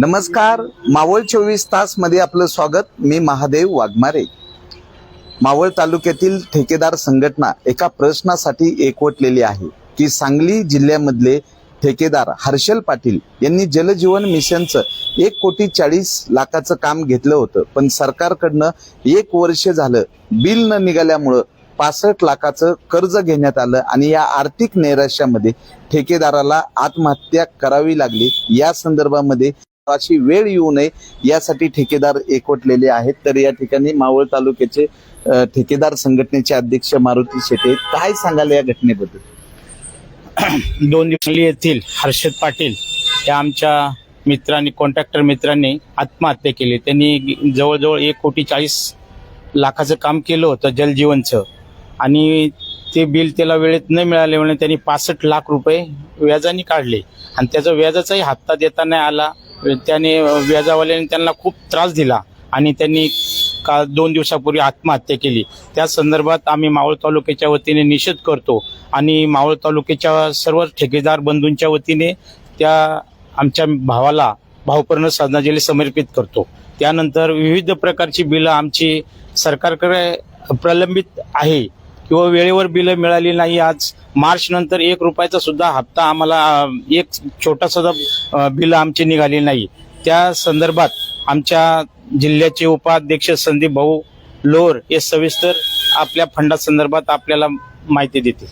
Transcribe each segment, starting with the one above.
नमस्कार मावळ चोवीस तासमध्ये आपलं स्वागत. मी महादेव वाघमारे. मावळ तालुक्यातील ठेकेदार संघटना एका प्रश्नासाठी एकवटलेली आहे की सांगली जिल्ह्यामधले ठेकेदार हर्षल पाटील यांनी जलजीवन मिशनचं एक कोटी चाळीस लाखाचं काम घेतलं होतं पण सरकारकडनं एक वर्ष झालं बिल न निघाल्यामुळं पासष्ट लाखाचं कर्ज घेण्यात आलं आणि या आर्थिक नैराश्यामध्ये ठेकेदाराला आत्महत्या करावी लागली. या संदर्भामध्ये अशी वेळ येऊ नये यासाठी ठेकेदार एकवटलेले आहेत. तर या ठिकाणी मावळ तालुक्याचे ठेकेदार संघटनेचे अध्यक्ष मारुती शेटे काय सांगाल या घटनेबद्दल? दोन दिवसांनी येथील हर्षद पाटील या आमच्या मित्रांनी कॉन्ट्रॅक्टर मित्रांनी आत्महत्या केली. त्यांनी जवळजवळ एक कोटी चाळीस लाखाचं काम केलं होतं जलजीवनचं. आणि ते बिल त्याला वेळेत न मिळाल्यामुळे त्यांनी पासष्ट लाख रुपये व्याजाने काढले. आणि त्याचा व्याजाचाही हप्ता देता नाही आला. त्याने व्याजावाल्याने त्यांना खूप त्रास दिला आणि त्यांनी का दोन दिवसापूर्वी आत्महत्या केली. त्या संदर्भात आम्ही मावळ तालुक्याच्या वतीने निषेध करतो आणि मावळ तालुक्याच्या सर्व ठेकेदार बंधूंच्या वतीने त्या आमच्या भावाला भावपूर्ण श्रद्धांजली समर्पित करतो. त्यानंतर विविध प्रकारची बिलं आमची सरकारकडे प्रलंबित आहे. किंवा वेळेवर बिलं मिळाली नाही आज मार्च नंतर एक रुपयाचा सुद्धा हप्ता आम्हाला एक छोटासा बिल आमची निघाली नाही. त्या संदर्भात आमच्या जिल्ह्याचे उपाध्यक्ष संदीप भाऊ लोर हे सविस्तर आपल्या फंडासंदर्भात आपल्याला माहिती देतील.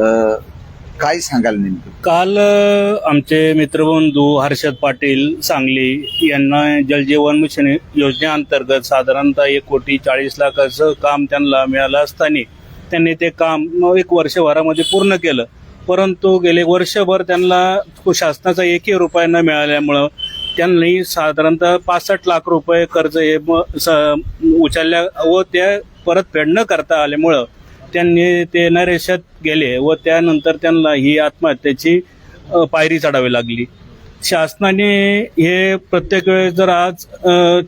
अ, काय सांगाल नेमकं? काल आमचे मित्रबंधू हर्षद पाटील सांगली यांना जलजीवन मिशन योजनेअंतर्गत साधारणतः एक कोटी चाळीस लाखाचं काम त्यांना मिळालं असताना त्यांनी ते काम एक वर्षभरामध्ये पूर्ण केलं. परंतु गेले वर्षभर त्यांना शासनाचा एकही रुपया न मिळाल्यामुळं त्यांनी साधारणतः पासष्ट लाख रुपये कर्ज हे स- उचलल्या व ते परतफेड न करता आल्यामुळं त्यांनी ते नरेशात गेले व त्यानंतर त्यांना ही आत्महत्येची पायरी चढावी लागली. शासनाने हे प्रत्येक वेळेस जर आज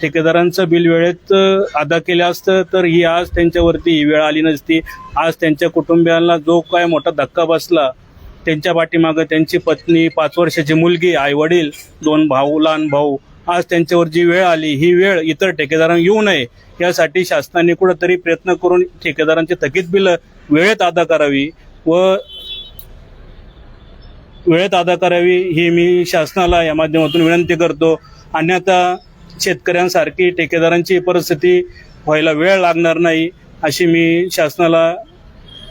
ठेकेदारांचं बिल वेळेत अदा केलं असतं तर ही आज त्यांच्यावरती ही वेळ आली नसती. आज त्यांच्या कुटुंबियांना जो काय मोठा धक्का बसला त्यांच्या पाठीमागं त्यांची पत्नी पाच वर्षाची मुलगी आई वडील दोन भाऊ लहान भाऊ आज त्यांच्यावर जी वेळ आली ही वेळ इतर ठेकेदारांना येऊ नये. यासाठी शासनाने कुठंतरी प्रयत्न करून ठेकेदारांची थकीत बिलं वेळेत अदा करावी व वेळेत अदा करावी ही मी शासनाला या माध्यमातून विनंती करतो. अन्यथा शेतकऱ्यांसारखी ठेकेदारांची परिस्थिती व्हायला वेळ लागणार नाही अशी मी शासनाला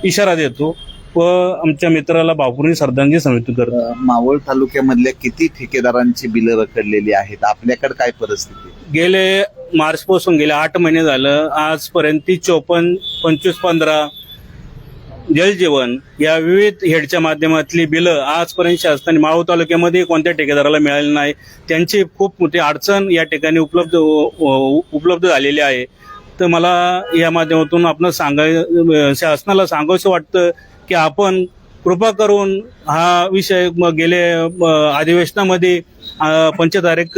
इशारा देतो व आमच्या मित्राला भावपूर्ण श्रद्धांजली समर्पित करतो. मावळ तालुक्यामधल्या किती ठेकेदारांची बिलं रखडलेली आहेत? आपल्याकडे काय परिस्थिती? गेले मार्च पासून गेले आठ महिने झालं. आजपर्यंत ती चोपन्न पंचवीस पंधरा जलजीवन या विविध हेडच्या माध्यमातली बिलं आजपर्यंत शासनाने माळू तालुक्यामध्ये कोणत्या ठेकेदाराला मिळाली नाही त्यांची खूप मोठी अडचण या ठिकाणी उपलब्ध उपलब्ध झालेली आहे. तर मला या माध्यमातून आपण सांगाय शासनाला सांगावंसं वाटतं की आपण कृपा करून हा विषय गेले अधिवेशनामध्ये पंचतारीख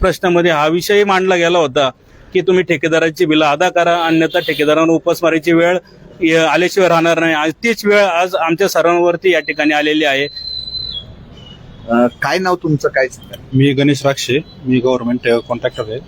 प्रश्नामध्ये हा विषय मांडला गेला होता की तुम्ही ठेकेदाराची बिलं अदा करा अन्यथा ठेकेदारांना उपासमारीची वेळ आल्याशिवाय राहणार नाही. आज तीच वेळ आज आमच्या सर्वांवरती या ठिकाणी आलेली आहे. अ, काय नाव तुमचं? काय सांगाल? मी गणेश राक्षे. मी गव्हर्नमेंट कॉन्ट्रॅक्टर आहे.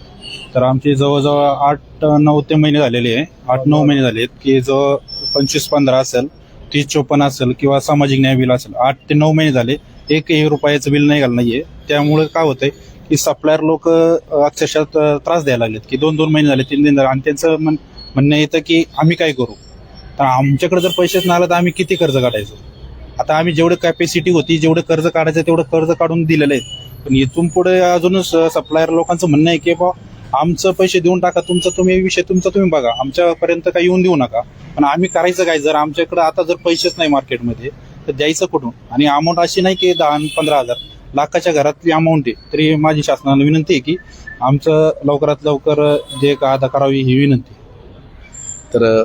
तर आमची जवळजवळ आठ नऊ ते महिने झालेले आहे. आठ नऊ महिने झाले आहेत की जो पंचवीस पंधरा असेल तीस चोपन्न असेल किंवा सामाजिक न्याय बिल असेल आठ ते नऊ महिने झाले. एकही रुपयाचं बिल नाही घाल नाहीये. त्यामुळे काय होतंय की सप्लायर लोक अक्षरशः त- त्रास द्यायला लागलेत की दोन दोन महिने झाले तीन दिन झाले आणि त्यांचं म्हण म्हणणं येतं की आम्ही काय करू? तर आमच्याकडे जर पैसेच नाही आलं तर आम्ही किती कर्ज काढायचं? आता आम्ही जेवढे कॅपॅसिटी होती जेवढं कर्ज काढायचं तेवढं कर्ज काढून दिलेलं आहे. पण इथून पुढे अजून सप्लायर लोकांचं म्हणणं आहे की बा आमचं पैसे देऊन टाका तुमचा तुम्ही विषय तुमचा तुम्ही बघा. आमच्यापर्यंत काही येऊन देऊ नका. पण आम्ही करायचं काय? जर आमच्याकडे आता जर पैसेच नाही मार्केटमध्ये तर द्यायचं कुठून? आणि अमाऊंट अशी नाही की दहा पंधरा हजार. लाखाच्या घरातली अमाऊंट आहे. तरी माझी शासनाला विनंती आहे की आमचं लवकरात लवकर जे का अदा करावी ही विनंती तर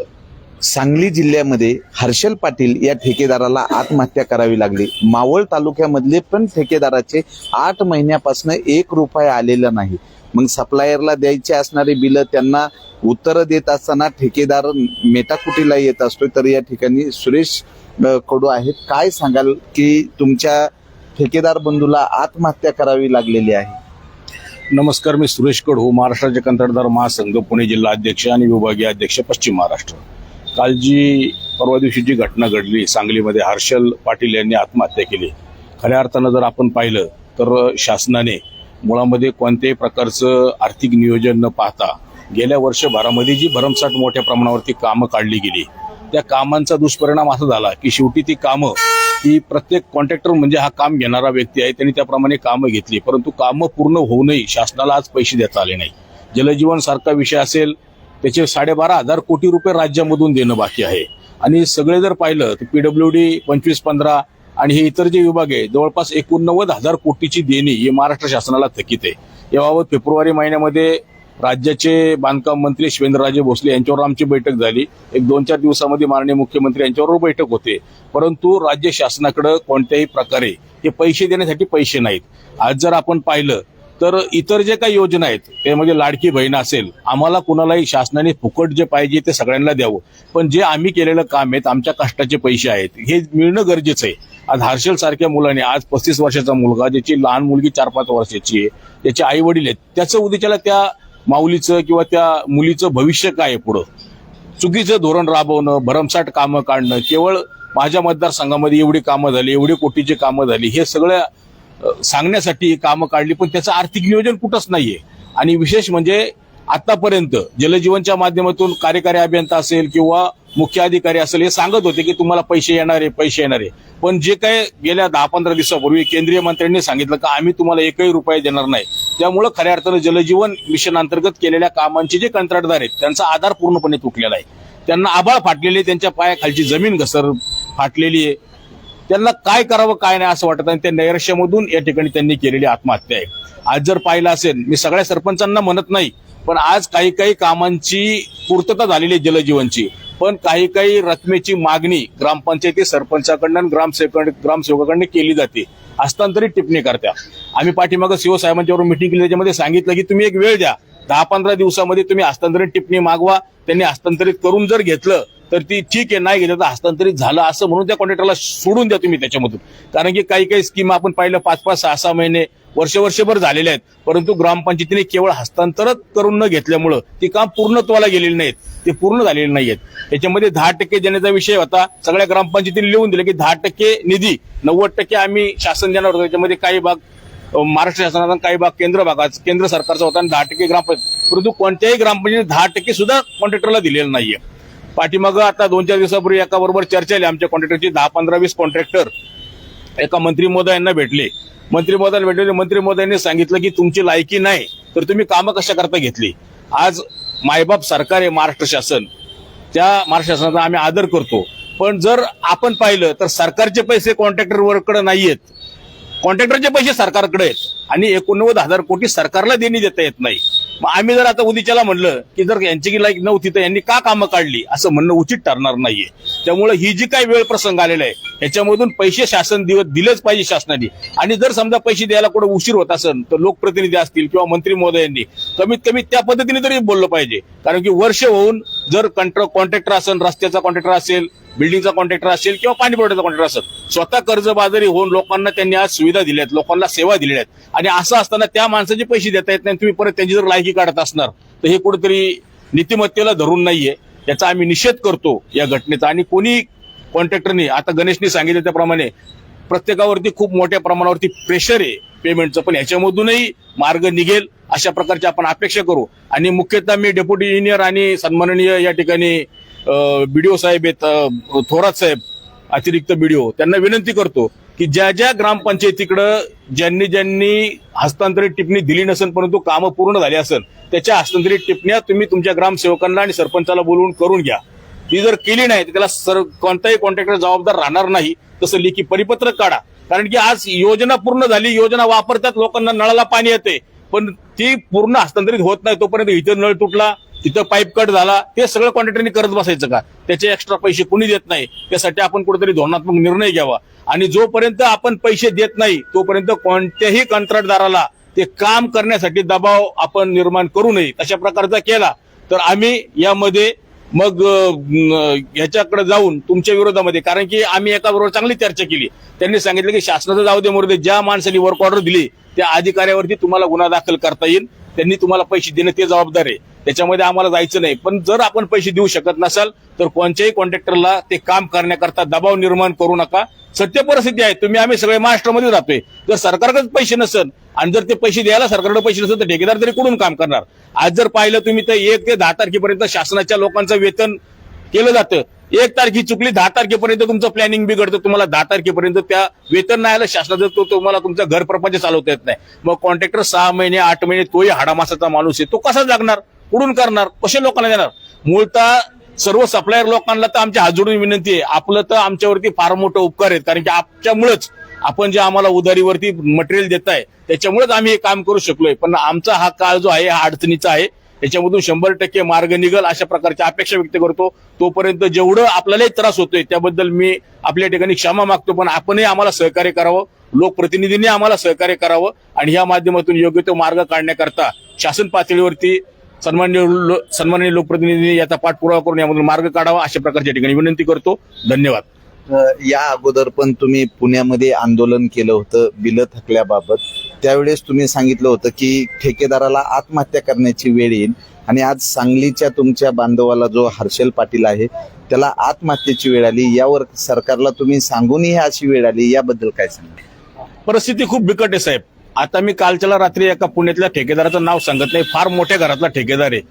सांगली जिल्ह्यामध्ये हर्षल पाटील या ठेकेदाराला आत्महत्या करावी लागली. मावळ तालुक्यामधले पण ठेकेदाराचे आठ महिन्यापासून एक रुपया आलेला नाही. मग सप्लायरला द्यायचे असणारे बिलं त्यांना उत्तरं देत असताना ठेकेदार मेटाकुटीला येत असतो तर या ठिकाणी सुरेश कडू आहेत. काय सांगाल की तुमच्या ठेकेदार बंधूला आत्महत्या करावी लागलेली आहे? नमस्कार मी सुरेश कडू महाराष्ट्राचे कंत्राटदार महासंघ पुणे जिल्हा अध्यक्ष आणि विभागीय अध्यक्ष पश्चिम महाराष्ट्र. काल जी परवा दिवशी जी घटना घडली सांगलीमध्ये हर्षल पाटील यांनी आत्महत्या केली. खऱ्या अर्थानं जर आपण पाहिलं तर शासनाने मुळामध्ये कोणत्याही प्रकारचं आर्थिक नियोजन न पाहता गेल्या वर्षभरामध्ये जी भरमसाठ मोठ्या प्रमाणावरती कामं काढली गेली त्या कामांचा दुष्परिणाम असा झाला की शेवटी ती कामं ही प्रत्येक कॉन्ट्रॅक्टर म्हणजे हा काम घेणारा व्यक्ती आहे त्यांनी त्याप्रमाणे कामं घेतली. परंतु कामं पूर्ण होऊनही शासनाला आज पैसे देता आले नाही. जलजीवन सारखा विषय असेल त्याचे साडेबारा हजार कोटी रुपये राज्यामधून देणं बाकी आहे. आणि सगळे जर पाहिलं तर पीडब्ल्यू डी पंचवीस पंधरा आणि हे इतर जे विभाग आहे जवळपास एकोणनव्वद हजार कोटीची देणी ही महाराष्ट्र शासनाला थकीत आहे. याबाबत फेब्रुवारी महिन्यामध्ये राज्याचे बांधकाम मंत्री शिवेंद्रराजे भोसले यांच्यावर आमची बैठक झाली. एक दोन चार दिवसामध्ये माननीय मुख्यमंत्री यांच्यावर बैठक होते. परंतु राज्य शासनाकडे कोणत्याही प्रकारे हे पैसे देण्यासाठी पैसे नाहीत. आज जर आपण पाहिलं तर इतर जे काही योजना आहेत ते म्हणजे लाडकी बहीण असेल आम्हाला कुणालाही शासनाने फुकट जे पाहिजे ते सगळ्यांना द्यावं. पण जे आम्ही केलेलं काम आहेत आमच्या कष्टाचे पैसे आहेत हे मिळणं गरजेचं आहे. आज हर्षल सारख्या मुलाने आज पस्तीस वर्षाचा मुलगा ज्याची लहान मुलगी चार पाच वर्षाची आहे त्याचे आई वडील आहेत त्याचं उद्याच्याला त्या माऊलीचं किंवा त्या मुलीचं भविष्य काय आहे पुढं? चुकीचं धोरण राबवणं भरमसाठ कामं काढणं केवळ माझ्या मतदारसंघामध्ये एवढी कामं झाली एवढी कोटीची कामं झाली हे सगळ्या सांगण्यासाठी कामं काढली पण त्याचं आर्थिक नियोजन कुठंच नाहीये. आणि विशेष म्हणजे आतापर्यंत जलजीवनच्या माध्यमातून कार्यकारी अभियंता असेल किंवा मुख्य अधिकारी असेल हे सांगत होते की तुम्हाला पैसे येणार आहे पैसे येणार आहे. पण जे काय गेल्या दहा पंधरा दिवसापूर्वी केंद्रीय मंत्र्यांनी सांगितलं का आम्ही तुम्हाला एकही रुपये देणार नाही. त्यामुळं खऱ्या अर्थानं जलजीवन मिशन अंतर्गत केलेल्या कामांचे जे कंत्राटदार आहेत त्यांचा आधार पूर्णपणे तुटलेला आहे. त्यांना आभाळ फाटलेले त्यांच्या पायाखालची जमीन घसर फाटलेली आहे. त्यांना काय करावं काय नाही असं वाटत आणि त्या नैराश्यामधून या ठिकाणी त्यांनी केलेली आत्महत्या आहे. आज जर पाहिलं असेल मी सगळ्या सरपंचांना म्हणत नाही पण आज काही काही कामांची पूर्तता झालेली आहे जलजीवनची. पण काही काही रकमेची मागणी ग्रामपंचायती सरपंचाकडनं ग्रामसेवक ग्रामसेवकाकडनं केली जाते. हस्तांतरित टिप्पणी करत्या. आम्ही पाठीमागं सीओ साहेबांच्यावर मिटिंग केली त्याच्यामध्ये सांगितलं की तुम्ही एक वेळ द्या. दहा पंधरा दिवसामध्ये तुम्ही हस्तांतरित टिप्पणी मागवा. त्यांनी हस्तांतरित करून जर घेतलं तर ती ठीक आहे नाही घेतलं तर हस्तांतरित झालं असं म्हणून त्या कॉन्ट्रॅक्टरला सोडून द्या तुम्ही त्याच्यामधून. कारण की काही काही स्कीम आपण पाहिलं पाच पाच सहा सहा महिने वर्ष वर्षभर झालेले आहेत. परंतु ग्रामपंचायतीने केवळ हस्तांतरच करून न घेतल्यामुळं ती काम पूर्णत्वाला गेलेली नाहीत. ते पूर्ण झालेले नाहीयेत. त्याच्यामध्ये दहा टक्के देण्याचा विषय होता. सगळ्या ग्रामपंचायतीने लिहून दिलं की दहा टक्के निधी नव्वद टक्के आम्ही शासन देणार होतो. त्याच्यामध्ये काही भाग महाराष्ट्र शासनाचा काही भाग केंद्र भागाचा केंद्र सरकारचा होता आणि दहा टक्के ग्रामपंचायत. परंतु कोणत्याही ग्रामपंचायतीने दहा टक्के सुद्धा कॉन्ट्रॅक्टरला दिलेलं नाहीये. पाठीमागं आता दोन चार दिवसापूर्वी एका बरोबर चर्चा आली. आमच्या कॉन्ट्रॅक्टरची दहा पंधरा वीस कॉन्ट्रॅक्टर एका मंत्री महोदयांना भेटले. मंत्री महोदयांना भेटले मंत्री महोदयांनी सांगितलं की तुमची लायकी नाही तर तुम्ही कामं कशा करता घेतली? आज मायबाप सरकार आहे महाराष्ट्र शासन. त्या महाराष्ट्र शासनाचा आम्ही आदर करतो. पण जर आपण पाहिलं तर सरकारचे पैसे कॉन्ट्रॅक्टर वर्कडे आहेत कॉन्ट्रॅक्टरचे पैसे सरकारकडे आहेत. आणि एकोणनव्वद हजार कोटी सरकारला देणी देता येत नाही. मग आम्ही जर आता उदीच्याला म्हणलं की जर यांची लाईक नव्हती तर यांनी का कामं काढली? असं म्हणणं उचित ठरणार नाहीये. त्यामुळे ही जी काही वेळ प्रसंग आलेला आहे याच्यामधून पैसे शासन दिवस दिलेच पाहिजे शासनाने. आणि जर समजा पैसे द्यायला कुठं उशीर होत असेल तर लोकप्रतिनिधी असतील किंवा मंत्री महोदयांनी कमीत कमी त्या पद्धतीने तरी बोललं पाहिजे. कारण की वर्ष होऊन जर कंट्रो कॉन्ट्रॅक्टर असेल रस्त्याचा कॉन्ट्रॅक्टर असेल बिल्डिंगचा कॉन्ट्रॅक्टर असेल किंवा पाणी पुरवठ्याचा कॉन्ट्रॅक्टर असेल स्वतः कर्जबाजारी होऊन लोकांना त्यांनी आज सुविधा दिल्यात लोकांना सेवा दिल्या आहेत. आणि असं असताना त्या माणसाचे पैसे देता येत नाही तुम्ही परत त्यांची जर लायकी काढत असणार तर हे कुठेतरी नीतिमत्तेला धरून नाहीये. याचा आम्ही निषेध करतो या घटनेचा. आणि कोणी कॉन्ट्रॅक्टरनी आता गणेशनी सांगितलं त्याप्रमाणे प्रत्येकावरती खूप मोठ्या प्रमाणावरती प्रेशर आहे पेमेंटचं पण याच्यामधूनही मार्ग निघेल अशा प्रकारची आपण अपेक्षा करू. आणि मुख्यतः मी डेप्युटी इंजिनियर आणि सन्माननीय या ठिकाणी बीडीओ साहेब आहेत थोरात साहेब अतिरिक्त बीडीओ त्यांना विनंती करतो की ज्या ज्या ग्रामपंचायतीकडं ज्यांनी ज्यांनी हस्तांतरित टिप्पणी दिली नसेल परंतु कामं पूर्ण झाली असेल त्याच्या हस्तांतरित टिप्पण्या तुम्ही तुमच्या ग्रामसेवकांना आणि सरपंचाला बोलवून करून घ्या. ती जर केली नाही तर त्याला सर कोणताही कॉन्ट्रॅक्टर जबाबदार राहणार नाही. तसं लेखी परिपत्रक काढा. कारण की आज योजना पूर्ण झाली योजना वापरतात लोकांना नळाला पाणी येते. पण ती पूर्ण हस्तांतरित होत नाही तोपर्यंत इथं नळ तुटला तिथं पाईप कट झाला ते सगळं कॉन्ट्रॅक्टरनी करत बसायचं का? त्याचे एक्स्ट्रा पैसे कुणी देत नाही. त्यासाठी आपण कुठेतरी धोरणात्मक निर्णय घ्यावा. आणि जोपर्यंत आपण पैसे देत नाही तोपर्यंत कोणत्याही कंत्राटदाराला ते काम करण्यासाठी दबाव आपण निर्माण करू नये अशा प्रकारचा केला तर आम्ही यामध्ये मग ह्याच्याकडे जाऊन तुमच्या विरोधामध्ये कारण की आम्ही एका बरोबर चांगली चर्चा केली. त्यांनी सांगितलं की शासनाचं जाऊ दे मोरदे ज्या माणसाने वर्क ऑर्डर दिली त्या अधिकाऱ्यावरती तुम्हाला गुन्हा दाखल करता येईल. त्यांनी तुम्हाला पैसे देणं ते जबाबदार आहे. त्याच्यामध्ये आम्हाला जायचं नाही. पण जर आपण पैसे देऊ शकत नसाल तर कोणत्याही कॉन्ट्रॅक्टरला ते काम करण्याकरता दबाव निर्माण करू नका. सत्य परिस्थिती आहे. तुम्ही आम्ही सगळे महाराष्ट्रामध्ये राहतोय. जर सरकारकडेच पैसे नसेल आणि जर ते पैसे द्यायला सरकारकडे पैसे नसेल तर ठेकेदार तरी कुठून काम करणार? आज जर पाहिलं तुम्ही तर एक ते दहा तारखेपर्यंत शासनाच्या लोकांचं वेतन केलं जातं. एक तारखी चुकली दहा तारखेपर्यंत तुमचं प्लॅनिंग बिघडतं. तुम्हाला दहा तारखेपर्यंत त्या वेतन नाही आलं शासनाचं तो तुम्हाला तुमचा घर प्रपंच चालवता येत नाही. मग कॉन्ट्रॅक्टर सहा महिने आठ महिने तोही हाडामासाचा माणूस आहे. तो कसा जगणार? कुठून करणार? कसे लोकांना देणार? मूळतः सर्व सप्लायर लोकांना तर आमच्या हात विनंती आहे. आपलं तर आमच्यावरती फार मोठं उपकार आहेत. कारण की आमच्यामुळेच आपण जे आम्हाला उधारीवरती मटेरियल देत आहे त्याच्यामुळेच आम्ही हे काम करू शकलोय. पण आमचा हा काळ जो आहे हा अडचणीचा आहे. त्याच्यामधून शंभर टक्के मार्ग निघल अशा प्रकारची अपेक्षा व्यक्त करतो. तोपर्यंत जेवढं आपल्यालाही त्रास होतोय त्याबद्दल मी आपल्या ठिकाणी क्षमा मागतो पण आपणही आम्हाला सहकार्य करावं लोकप्रतिनिधींनी आम्हाला सहकार्य करावं आणि या माध्यमातून योग्य तो मार्ग काढण्याकरता शासन पातळीवरती सन्मान्य लो- सन्माननीय लोकप्रतिनिधींनी याचा पाठपुरावा करून यामधून मार्ग काढावा अशा प्रकारच्या ठिकाणी विनंती करतो. धन्यवाद. या अगोदर पण तुम्ही पुण्यामध्ये आंदोलन केलं होतं बिलं थकल्याबाबत. त्यावेळेस तुम्ही सांगितलं होतं की ठेकेदाराला आत्महत्या करण्याची वेळ येईल आणि आज सांगलीच्या तुमच्या बांधवाला जो हर्षल पाटील आहे त्याला आत्महत्येची वेळ आली. यावर सरकारला तुम्ही सांगूनही अशी वेळ आली. याबद्दल काय सांगा परिस्थिती खूप बिकट आहे साहेब. आता मी कालच्याला रात्री एका पुण्यातल्या ठेकेदाराचं नाव सांगत नाही. फार मोठ्या घरातला ठेकेदार आहे.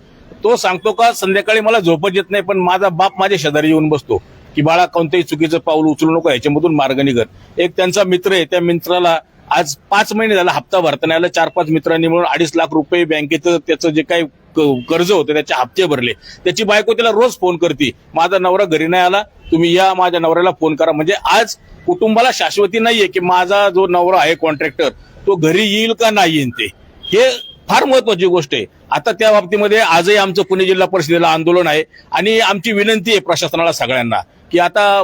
तो सांगतो का संध्याकाळी मला झोपत येत नाही पण माझा बाप माझ्या शेजारी येऊन बसतो. की बाळा कोणतंही चुकीचं पाऊल उचलू नको याच्यामधून मार्ग निघत. एक त्यांचा मित्र आहे त्या मित्राला आज पाच महिने झाला हप्ता भरता नाही आला. चार पाच मित्रांनी मिळून अडीच लाख रुपये बँकेचं त्याचं जे काही क- कर्ज होतं त्याचे हप्ते भरले. त्याची बायको त्याला रोज फोन करते माझा नवरा घरी नाही आला तुम्ही या माझ्या नवऱ्याला फोन करा. म्हणजे आज कुटुंबाला शाश्वती नाहीये की माझा जो नवरा आहे कॉन्ट्रॅक्टर तो घरी येईल का नाही येईल ते. हे फार महत्वाची गोष्ट आहे. आता त्या बाबतीमध्ये आजही आमचं पुणे जिल्हा परिषदेला आंदोलन आहे आणि आमची विनंती आहे प्रशासनाला सगळ्यांना की आता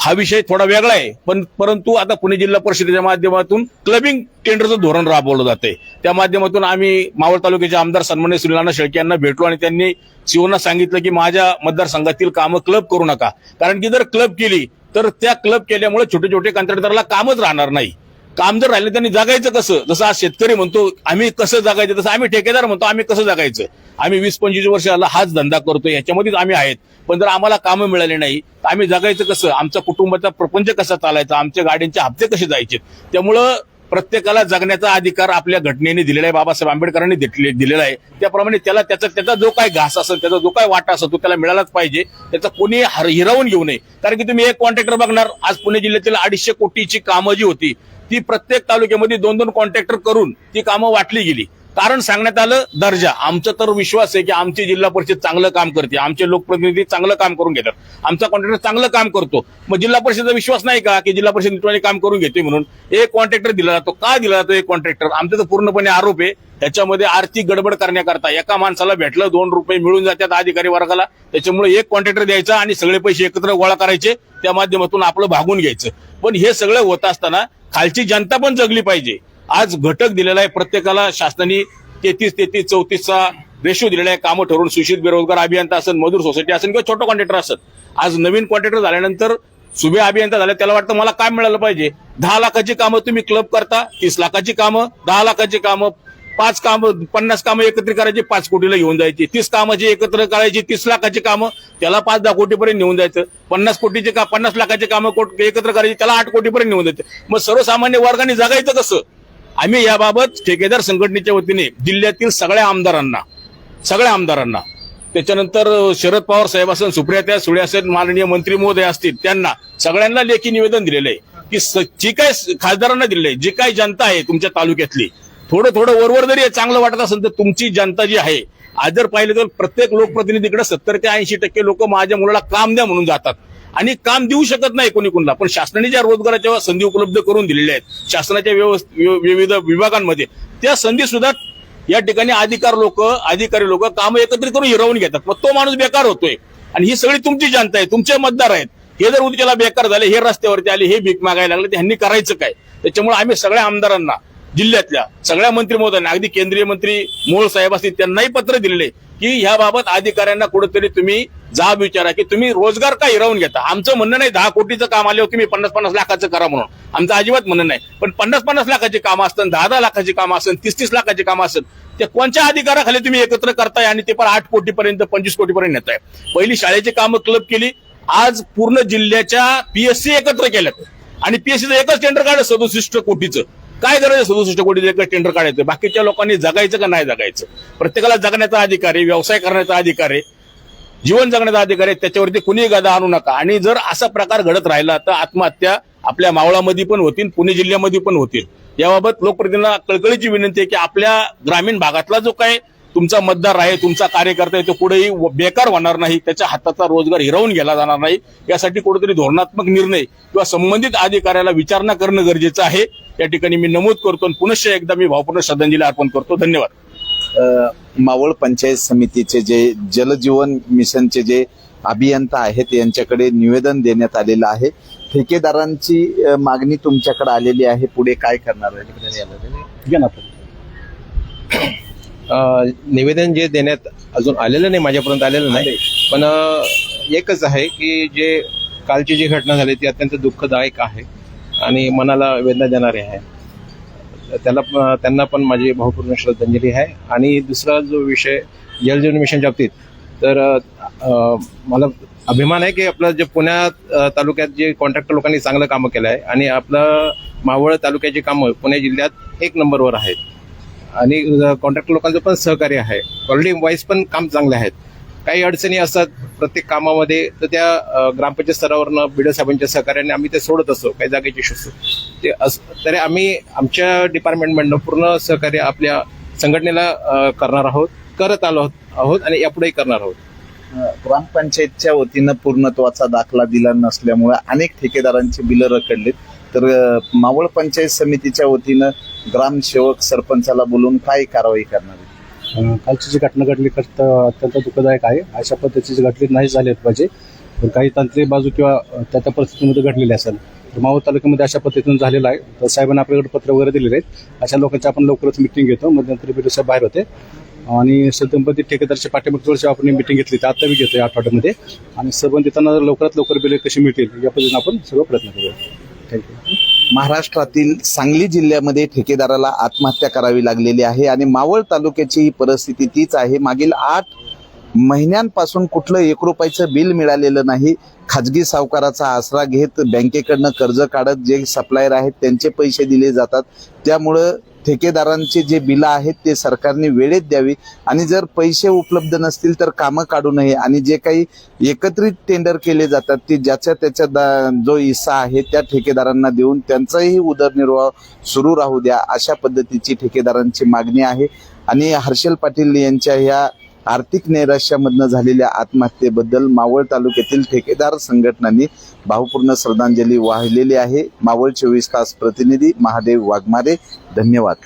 हा विषय थोडा वेगळा आहे. पण परंतु आता पुणे जिल्हा परिषदेच्या माध्यमातून क्लबिंग टेंडरचं धोरण राबवलं जाते त्या माध्यमातून आम्ही मावळ तालुक्याचे आमदार सन्मान्य श्रीनाना शेळके यांना भेटलो आणि त्यांनी शिवना सांगितलं की माझ्या मतदारसंघातील कामं क्लब करू नका. कारण की जर क्लब केली तर त्या क्लब केल्यामुळे छोटे छोटे कंत्राटदाराला कामच राहणार नाही. काम जर राहिलं त्यांनी जगायचं कसं? जसं आज शेतकरी म्हणतो आम्ही कसं जगायचं? तसं आम्ही ठेकेदार म्हणतो आम्ही कसं जगायचं? आम्ही वीस पंचवीस वर्ष आला हाच धंदा करतो याच्यामध्येच आम्ही आहेत. पण जर आम्हाला कामं मिळाली नाही तर आम्ही जगायचं कसं? आमचा कुटुंबाचा प्रपंच कसा चालायचा? आमच्या गाड्यांचे हप्ते कसे जायचे? त्यामुळं प्रत्येकाला जगण्याचा अधिकार आपल्या घटनेने दिलेला आहे बाबासाहेब आंबेडकरांनी दिलेला आहे. त्याप्रमाणे त्याला त्याचा त्याचा जो काय घास असेल त्याचा जो काय वाटा असेल तो त्याला मिळालाच पाहिजे. त्याचा कोणी हर- हिरावून घेऊ नये. कारण की तुम्ही एक कॉन्ट्रॅक्टर बघणार आज पुणे जिल्ह्यातील अडीचशे कोटीची कामं जी होती ती प्रत्येक तालुक्यामध्ये दोन दोन कॉन्ट्रॅक्टर करून ती कामं वाटली गेली. कारण सांगण्यात आलं दर्जा. आमचा तर विश्वास आहे की आमची जिल्हा परिषद चांगलं काम करते. आमचे लोकप्रतिनिधी चांगलं काम करून घेतात. आमचा कॉन्ट्रॅक्टर चांगलं काम करतो. मग जिल्हा परिषदेचा विश्वास नाही का की जिल्हा परिषद नीटपणे काम करून घेते म्हणून? एक कॉन्ट्रॅक्टर दिला जातो. का दिला जातो एक कॉन्ट्रॅक्टर आमचा तर पूर्णपणे आरोप आहे. त्याच्यामध्ये आर्थिक गडबड करण्याकरता एका माणसाला भेटलं दोन रुपये मिळून जातात अधिकारी वर्गाला. त्याच्यामुळे एक कॉन्ट्रॅक्टर द्यायचा आणि सगळे पैसे एकत्र गोळा करायचे. त्या माध्यमातून आपलं भागून घ्यायचं. पण हे सगळं होत असताना खालची जनता पण जगली पाहिजे. आज घटक दिलेला आहे प्रत्येकाला शासनाने तेहतीस तेहतीस चौतीसचा रेशो दिलेला आहे. कामं ठरवून सुशित बेरोजगार अभियंता असेल मजूर सोसायटी असेल किंवा छोटं कॉन्ट्रॅक्टर असेल आज नवीन कॉन्ट्रॅक्टर झाल्यानंतर सुबे अभियंता झाले त्याला वाटतं मला काय मिळालं पाहिजे? दहा लाखाची कामं तुम्ही क्लब करता तीस लाखाची कामं दहा लाखाची कामं पाच कामं पन्नास कामं एकत्र करायची पाच कोटीला घेऊन जायची. तीस कामाची एकत्र करायची तीस लाखाची कामं त्याला पाच दहा कोटीपर्यंत नेऊन जायचं. पन्नास कोटीचे का पन्नास लाखाचे कामं कोट- एकत्र करायची त्याला आठ कोटीपर्यंत नेऊन जायचं. मग सर्वसामान्य वर्गाने जगायचं कसं? आम्ही याबाबत ठेकेदार संघटनेच्या वतीने जिल्ह्यातील सगळ्या आमदारांना सगळ्या आमदारांना त्याच्यानंतर शरद पवार साहेब असेल सुप्रिया सुळे असेल माननीय मंत्री महोदय असतील त्यांना सगळ्यांना लेखी निवेदन दिलेलं आहे की जी काय खासदारांना दिलेलं आहे जी काय जनता आहे तुमच्या तालुक्यातली थोडं थोडं वरवर जरी चांगलं वाटत असेल तर तुमची जनता जी आहे आज जर पाहिलं तर प्रत्येक लोकप्रतिनिधीकडे सत्तर ते ऐंशी टक्के लोक माझ्या मुलाला काम द्या म्हणून जातात. आणि काम देऊ शकत नाही कोणी कोणाला पण शासनाने ज्या रोजगाराच्या संधी उपलब्ध करून दिलेल्या आहेत शासनाच्या विविध विभागांमध्ये त्या संधी सुद्धा या ठिकाणी अधिकार लोक अधिकारी लोक काम एकत्रित करून हिरवून घेतात. मग तो माणूस बेकार होतोय. आणि ही सगळी तुमची जनता आहे तुमचे मतदार आहेत. हे जर उद्याला बेकार झाले हे रस्त्यावरती आले हे भीक मागायला लागले त्यांनी करायचं काय? त्याच्यामुळे आम्ही सगळ्या आमदारांना जिल्ह्यातल्या सगळ्या मंत्री महोदयांना अगदी केंद्रीय मंत्री मोळ साहेब असतील त्यांनाही पत्र दिलेले की ह्याबाबत अधिकाऱ्यांना कुठेतरी तुम्ही जा विचारा की तुम्ही रोजगार का हिरावून घेता? आमचं म्हणणं नाही दहा कोटीचं काम आले तुम्ही पन्नास पन्नास लाखाचं करा म्हणून. आमचं अजिबात म्हणणं नाही. पण पन्नास पन्नास लाखाची कामं असतात दहा दहा लाखाची कामं असतात तीस तीस लाखाची कामं असतात ते कोणत्या अधिकाराखाली तुम्ही एकत्र करताय आणि ते पण आठ कोटीपर्यंत पंचवीस कोटीपर्यंत नेताय? पहिली शाळेची कामं क्लब केली आज पूर्ण जिल्ह्याच्या पीएससी एकत्र केल्यात. आणि पीएससीचं एकच टेंडर काढलं सदुसष्ट कोटीचं. काय गरज आहे? सदुसष्ट कोटी एकच टेंडर काढायचं. बाकीच्या लोकांनी जगायचं का नाही जगायचं? प्रत्येकाला जगण्याचा अधिकार आहे व्यवसाय करण्याचा अधिकार आहे जीवन जगण्याचा अधिकार आहे त्याच्यावरती कुणीही गदा आणू नका. आणि जर असा प्रकार घडत राहिला तर आत्महत्या आपल्या मावळामध्ये पण होतील पुणे जिल्ह्यामध्ये पण होतील. याबाबत लोकप्रतिनिधींना कळकळीची विनंती आहे की आपल्या ग्रामीण भागातला जो काय तुमचा मतदार आहे तुमचा कार्यकर्ता आहे तो कुठेही बेकार होणार नाही त्याच्या हाताचा रोजगार हिरावून गेला जाणार नाही. यासाठी कुठेतरी धोरणात्मक निर्णय किंवा संबंधित अधिकाऱ्याला विचारणा करणं गरजेचं आहे. या ठिकाणी मी नमूद करतो आणि पुनश्च एकदा मी भावपूर्ण श्रद्धांजली अर्पण करतो. धन्यवाद. मावळ पंचायत समितीचे जे जलजीवन मिशनचे जे अभियंता आहेत यांच्याकडे निवेदन देण्यात आलेलं आहे. ठेकेदारांची मागणी तुमच्याकडे आलेली आहे. पुढे काय करणार आहे? निवेदन जे देण्यात अजून आलेलं नाही माझ्यापर्यंत आलेलं नाही. पण एकच आहे की जे कालची जी घटना झाली ती अत्यंत दुःखदायक आहे. आणि मनाला वेदना देणारी आहे. त्याला त्यांना पण माझी भावपूर्ण श्रद्धांजली आहे. आणि दुसरा जो विषय जलजीवन मिशनच्या बाबतीत तर मला अभिमान आहे की आपलं जे पुण्यात तालुक्यात जे कॉन्ट्रॅक्टर लोकांनी चांगलं कामं केलं आहे आणि आपलं मावळ तालुक्याची कामं पुणे जिल्ह्यात एक नंबरवर आहेत. आणि कॉन्ट्रॅक्टर लोकांचं पण सहकार्य आहे. क्वालिटी वाईज पण काम चांगले आहेत. काही अडचणी असतात प्रत्येक कामामध्ये तर त्या ग्रामपंचायत स्तरावरनं बिडो साहेबांच्या सहकार्याने आम्ही ते सोडत असतो काही जागेचे इश्यूज ते अस तरी आम्ही आमच्या डिपार्टमेंटमधनं पूर्ण सहकार्य आपल्या संघटनेला करणार आहोत करत आलो आहोत आणि यापुढेही करणार आहोत. ग्रामपंचायतच्या वतीनं पूर्णत्वाचा दाखला दिला नसल्यामुळे अनेक ठेकेदारांची बिलं रखडलीत. तर मावळ पंचायत समितीच्या वतीनं ग्रामसेवक सरपंचाला बोलून काय कारवाई करणार कालची जी घटना घडली खरं तर अत्यंत दुःखदायक आहे. अशा पद्धतीची घटना नाही झाली पाहिजे पण काही तांत्रिक बाजू किंवा त्या त्या परिस्थितीमध्ये घडलेली असेल. तर मावळ तालुक्यामध्ये अशा पद्धतीनं झालेलं आहे. तर साहेबांना आपल्याकडे पत्र वगैरे दिलेले आहेत. अशा लोकांची आपण लवकरच मिटिंग घेतो. मध्यंतरी बिडू साहेब बाहेर होते. आणि संबंधित ठेकेदारच्या पाठीमागच्या आपण मिटिंग घेतली तर आता मी घेतो या आठवड्यामध्ये. आणि संबंधितांना लवकरात लवकर बिले कशी मिळतील या पद्धतीने आपण सगळं प्रयत्न करूया. थँक्यू महाराष्ट्रातील सांगली जिल्ह्यामध्ये ठेकेदाराला आत्महत्या करावी लागलेली आहे आणि मावळ तालुक्याची ही परिस्थिती तीच आहे. मागील आठ महिन्यांपासून कुठलं एक रुपयाचं बिल मिळालेलं नाही. खाजगी सावकाराचा आसरा घेत बँकेकडनं कर्ज काढत जे सप्लायर आहेत त्यांचे पैसे दिले जातात. त्यामुळं ठेकेदारांचे जे बिलं आहेत ते सरकारने वेळेत द्यावी. आणि जर पैसे उपलब्ध नसतील तर कामं काढू नये. आणि जे काही एकत्रित टेंडर केले जातात ते ज्याच्या त्याच्या दा- जो हिस्सा आहे त्या ठेकेदारांना देऊन त्यांचाही उदरनिर्वाह सुरू राहू द्या अशा पद्धतीची ठेकेदारांची मागणी आहे. आणि हर्षल पाटील यांच्या ह्या आर्थिक नैराश्यामधनं झालेल्या आत्महत्येबद्दल मावळ तालुक्यातील ठेकेदार संघटनांनी भावपूर्ण श्रद्धांजली वाहिलेली आहे. मावळ चोवीस तास प्रतिनिधी महादेव वाघमारे धन्यवाद.